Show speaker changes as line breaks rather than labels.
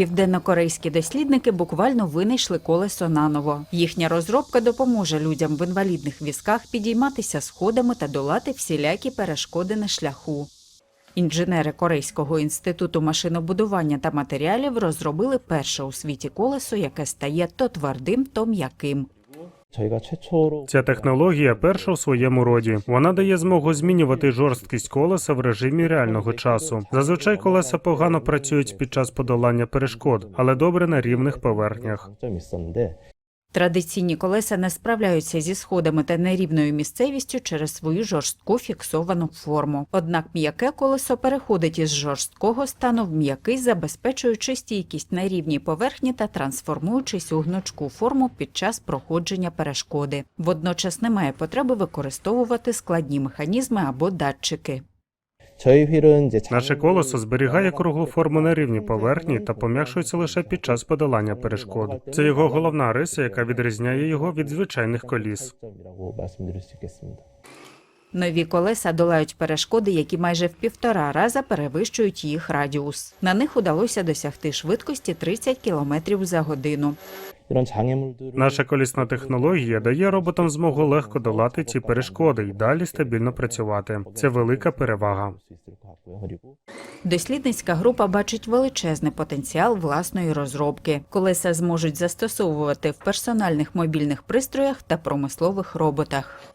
Південнокорейські дослідники буквально винайшли колесо наново. Їхня розробка допоможе людям в інвалідних візках підійматися сходами та долати всілякі перешкоди на шляху. Інженери Корейського інституту машинобудування та матеріалів розробили перше у світі колесо, яке стає то твердим, то м'яким.
Ця технологія перша у своєму роді. Вона дає змогу змінювати жорсткість колеса в режимі реального часу. Зазвичай колеса погано працюють під час подолання перешкод, але добре на рівних поверхнях.
Традиційні колеса не справляються зі сходами та нерівною місцевістю через свою жорстку фіксовану форму. Однак м'яке колесо переходить із жорсткого стану в м'який, забезпечуючи стійкість на рівній поверхні та трансформуючись у гнучку форму під час проходження перешкоди. Водночас немає потреби використовувати складні механізми або датчики.
Наше колесо зберігає круглу форму на рівні поверхні та пом'якшується лише під час подолання перешкод. Це його головна риса, яка відрізняє його від звичайних коліс.
Нові колеса долають перешкоди, які майже в півтора раза перевищують їх радіус. На них удалося досягти швидкості 30 км за годину.
Наша колісна технологія дає роботам змогу легко долати ці перешкоди і далі стабільно працювати. Це велика перевага.
Дослідницька група бачить величезний потенціал власної розробки. Колеса зможуть застосовувати в персональних мобільних пристроях та промислових роботах.